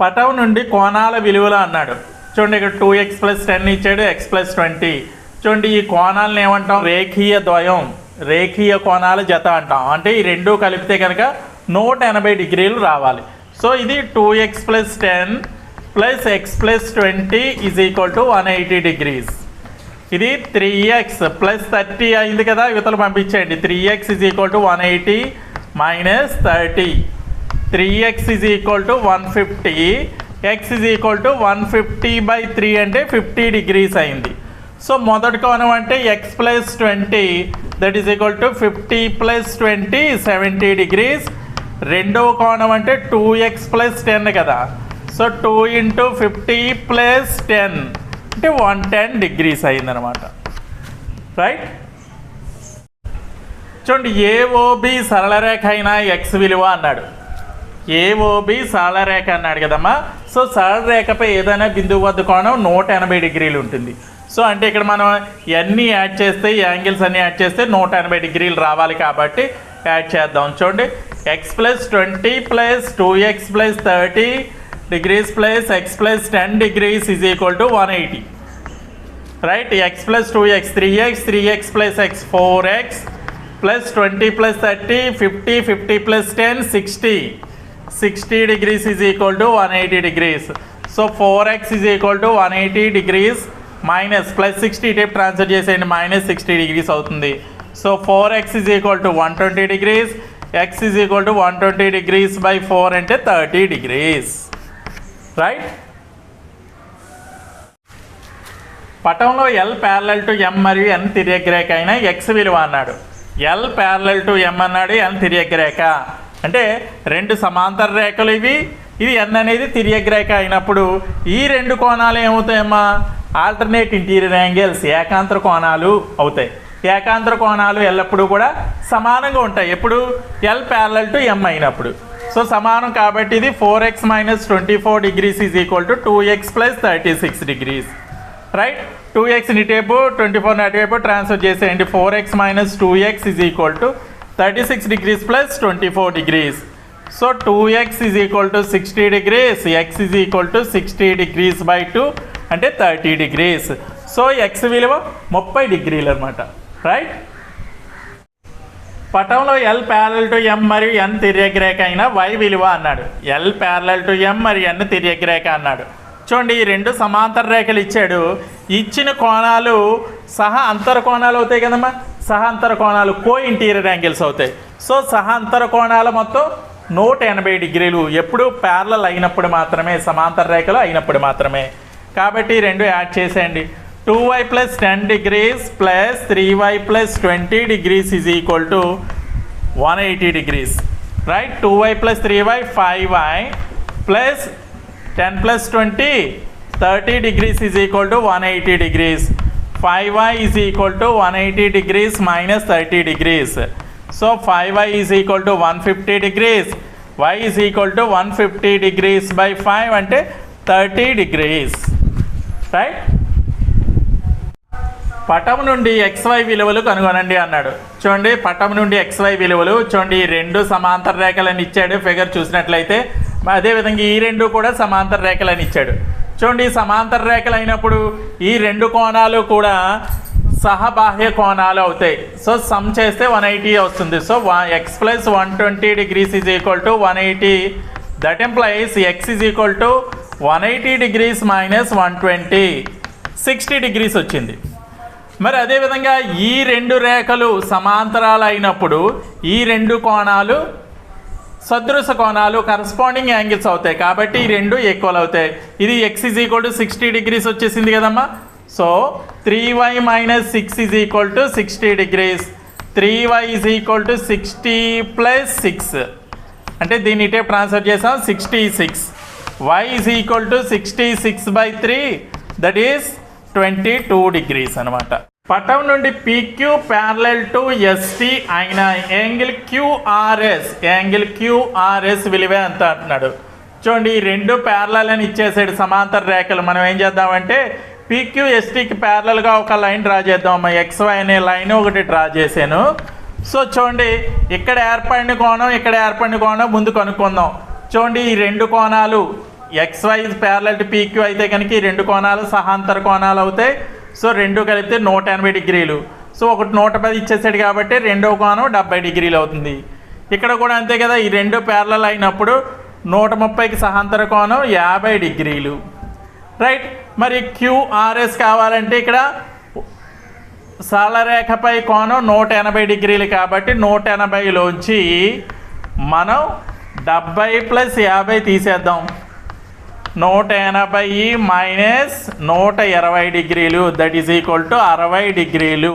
పటం నుండి కోణాల విలువలు అన్నాడు. చూడండి ఇక్కడ టూ ఎక్స్ ప్లస్ టెన్ ఇచ్చాడు ఎక్స్ ప్లస్ ట్వంటీ చూడండి ఈ కోణాలను ఏమంటాం? రేఖీయ ద్వయం రేఖీయ కోణాల జత అంటాం. అంటే ఈ రెండు కలిపితే కనుక నూట ఎనభై డిగ్రీలు రావాలి. సో ఇది two x plus ten plus x plus twenty is equal to one eighty degrees ఇది త్రీ ఎక్స్ ప్లస్ థర్టీ అయింది కదా యువతలు పంపించేయండి. Three x is equal to one eighty minus thirty three x is equal to one fifty x is equal to one fifty by three అంటే fifty degrees అయింది. So మొదటి కోణం అంటే x plus twenty that is equal to fifty plus twenty seventy degrees రెండవ కోణం అంటే two x plus ten కదా. So two into fifty plus ten అంటే వన్ టెన్ డిగ్రీస్ అయిందనమాట రైట్ చూడండి ఏఓబి సరళరేఖ అయినా ఎక్స్ విలువ అన్నాడు. ఏఓబి సరళరేఖ అన్నాడు కదమ్మా సో సరళరేఖపై ఏదైనా బిందువు వద్ద కోణం నూట ఎనభై డిగ్రీలు ఉంటుంది. సో అంటే ఇక్కడ మనం ఎన్ని యాడ్ చేస్తే యాంగిల్స్ అన్ని యాడ్ చేస్తే నూట ఎనభై డిగ్రీలు రావాలి కాబట్టి యాడ్ చేద్దాం. చూడండి. X plus twenty plus two x plus thirty degrees plus x plus ten degrees is equal to one eighty right x plus two x three x three x plus x four x plus twenty plus thirty fifty fifty plus ten sixty. Sixty degrees is equal to one eighty degrees so four x is equal to one eighty degrees minus plus sixty type transfer చేసేయండి minus sixty degrees అవుతుంది. So four x is equal to one twenty degrees x is equal to one twenty degrees by four అంటే thirty degrees right పటంలో L parallel to M మరియు N తిర్యగ్రేఖ అయిన X విలువ అన్నాడు. L parallel to ఎం అన్నాడు ఎన్ తిర్యగ్రేఖ అంటే రెండు సమాంతర రేఖలు ఇవి. ఇది ఎన్ అనేది తిర్యగ్రేఖ అయినప్పుడు ఈ రెండు కోణాలు ఏమవుతాయమ్మా? ఆల్టర్నేట్ ఇంటీరియర్ యాంగిల్స్ ఏకాంతర కోణాలు అవుతాయి. ఏకాంతర కోణాలు ఎల్లప్పుడూ కూడా సమానంగా ఉంటాయి. ఎప్పుడు? ఎల్ ప్యారల్ టు ఎం అయినప్పుడు. సో సమానం కాబట్టి ఇది four x minus twenty four degrees is equal to two x plus thirty six degrees right two x ఇటేపు twenty four అటువైపు ట్రాన్స్ఫర్ చేసేయండి. Four x minus two x is equal to thirty six degrees plus twenty four degrees so two x is equal to sixty degrees x is equal to sixty degrees by two అంటే thirty degrees so x విలువ ముప్పై డిగ్రీలు అనమాట right పటంలో L parallel to M మరియు N తిర్యగ్రేఖ అయిన why విలువ అన్నాడు. ఎల్ ప్యారల్ టు ఎం మరియు ఎన్ తిర్యగ్రేఖ అన్నాడు. చూడండి ఈ రెండు సమాంతర రేఖలు ఇచ్చాడు. ఇచ్చిన కోణాలు సహా అంతర కోణాలు అవుతాయి కదమ్మా? సహాంతర కోణాలు కో ఇంటీరియర్ యాంగిల్స్ అవుతాయి. సో సహాంతర కోణాల కోణాలు మొత్తం నూట ఎనభై డిగ్రీలు ఎప్పుడు ప్యారలల్ అయినప్పుడు మాత్రమే సమాంతర రేఖలు అయినప్పుడు మాత్రమే. కాబట్టి రెండు యాడ్ చేసేయండి. Two y plus ten degrees plus three y plus twenty degrees is equal to one eighty degrees. Right two y plus three y five y plus ten plus twenty thirty degrees is equal to one eighty degrees. Five y is equal to one eighty degrees minus thirty degrees so five y is equal to one fifty degrees y is equal to one fifty degrees by five అంటే thirty degrees right పటం నుండి XY విలువలు కనుగొనండి అన్నాడు. చూడండి పటం నుండి XY విలువలు చూడండి ఈ రెండు సమాంతర రేఖలని ఇచ్చాడు. ఫిగర్ చూసినట్లయితే అదేవిధంగా ఈ రెండు కూడా సమాంతర రేఖలని ఇచ్చాడు. చూడండి సమాంతర రేఖలు అయినప్పుడు ఈ రెండు కోణాలు కూడా సహబాహ్య కోణాలు అవుతాయి. సో సమ్ చేస్తే వన్ ఎయిటీ వస్తుంది. So x plus one twenty degrees is equal to one eighty that implies x is equal to one eighty degrees minus one twenty sixty degrees వచ్చింది. మరి అదేవిధంగా ఈ రెండు రేఖలు సమాంతరాలు అయినప్పుడు ఈ రెండు కోణాలు సదృశ కోణాలు కరస్పాండింగ్ యాంగిల్స్ అవుతాయి. కాబట్టి ఈ రెండు ఈక్వల్ అవుతాయి. ఇది x is equal to sixty degrees వచ్చేసింది కదమ్మా. So three y minus six is equal to sixty degrees three y is equal to sixty plus six అంటే దీన్ని ఇటే ట్రాన్స్ఫర్ చేసాం sixty six y is equal to sixty six by three that is twenty two degrees అనమాట పటం నుండి P Q parallel to S T అయిన angle Q R S angle Q R S విలువే అంత అంటున్నాడు. చూడండి ఈ రెండు ప్యారలల్ అని ఇచ్చేసాడు సమాంతర రేఖలు. మనం ఏం చేద్దామంటే పీక్యూ ఎస్టీకి ప్యారలల్గా ఒక లైన్ డ్రా చేద్దాం. ఎక్స్ వై అనే లైన్ ఒకటి డ్రా చేశాను. సో చూడండి ఇక్కడ ఏర్పడిన కోణం ఇక్కడ ఏర్పడిన కోణం ముందు కనుక్కుందాం. చూడండి ఈ రెండు కోణాలు ఎక్స్ ప్యారలల్ టు పీక్యూ అయితే కనుక ఈ రెండు కోణాలు సహాంతర కోణాలు అవుతాయి. సో రెండు కలిపితే నూట ఎనభై డిగ్రీలు. సో ఒకటి నూట పది ఇచ్చేసాడు కాబట్టి రెండో కోణం డెబ్బై డిగ్రీలు అవుతుంది. ఇక్కడ కూడా అంతే కదా ఈ రెండు పేర్లలు అయినప్పుడు నూట ముప్పైకి సహాంతర కోణం యాభై డిగ్రీలు. రైట్ మరి క్యూఆర్ఎస్ కావాలంటే ఇక్కడ సరళరేఖపై కోణం నూట ఎనభై డిగ్రీలు కాబట్టి నూట ఎనభైలోంచి మనం డెబ్బై ప్లస్ యాభై తీసేద్దాం. నూట ఎనభై మైనస్ నూట ఇరవై డిగ్రీలు. దట్ ఈస్ ఈక్వల్ టు అరవై డిగ్రీలు.